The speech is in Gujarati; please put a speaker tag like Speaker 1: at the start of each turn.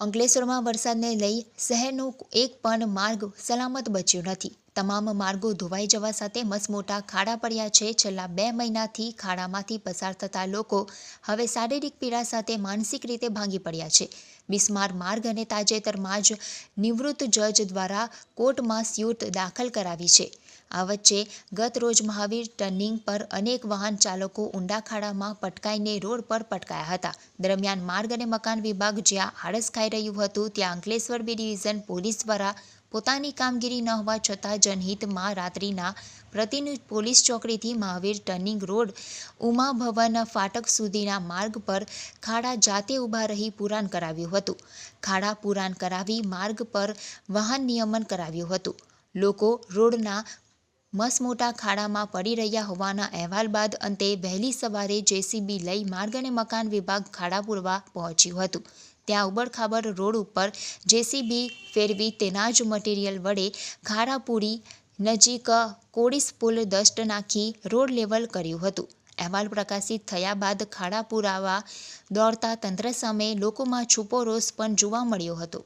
Speaker 1: અંકલેશ્વરમાં વરસાદને લઈ શહેરનો એક પણ માર્ગ સલામત બચ્યો નથી. તમામ માર્ગો ધોવાઈ જવા સાથે મસમોટા ખાડા પડ્યા છે. છેલ્લા બે મહિનાથી ખાડામાંથી પસાર થતા લોકો હવે શારીરિક પીડા સાથે માનસિક રીતે ભાંગી પડ્યા છે. બિસ્માર માર્ગ અને તાજેતરમાં જ નિવૃત્ત જજ દ્વારા કોર્ટમાં સ્યુટ દાખલ કરાવી છે. આ વચ્ચે ગત રોજ મહાવીર ટર્નિંગ પર અનેક વાહન ચાલકો ઊંડા ખાડામાં પટકાઈને રોડ પર પટકાયા હતા. દરમિયાન માર્ગ અને મકાન વિભાગ જ્યાં આળસ ખાઈ રહ્યું હતું, ત્યાં અંકલેશ્વર બી ડિવિઝન પોલીસ દ્વારા પોતાની કામગીરી ન હોવા છતાં જનહિતમાં રાત્રિના પ્રતિનિધિ પોલીસ ચોકડીથી મહાવીર ટર્નિંગ રોડ ઉમા ભવન ફાટક સુધીના માર્ગ પર ખાડા જાતે ઊભા રહી પુરાણ કરાવ્યું હતું. ખાડા પુરાણ કરાવી માર્ગ પર વાહન નિયમન કરાવ્યું હતું. લોકો રોડના મસમોટા ખાડામાં પડી રહ્યા હોવાના અહેવાલ બાદ અંતે વહેલી સવારે જેસીબી લઈ માર્ગ અને મકાન વિભાગ ખાડા પૂરવા પહોંચ્યું હતું. ત્યાં ઉબડખાબડ રોડ ઉપર જેસીબી ફેરવી તેના જ મટીરીયલ વડે ખારાપુરી નજીક કોડીસ પુલ દસ્ટ નાખી રોડ લેવલ કર્યું હતું. અહેવાલ પ્રકાશિત થયા બાદ ખાડા પુરાવા દોડતા તંત્ર સામે લોકોમાં છૂપો રોષ પણ જોવા મળ્યો હતો.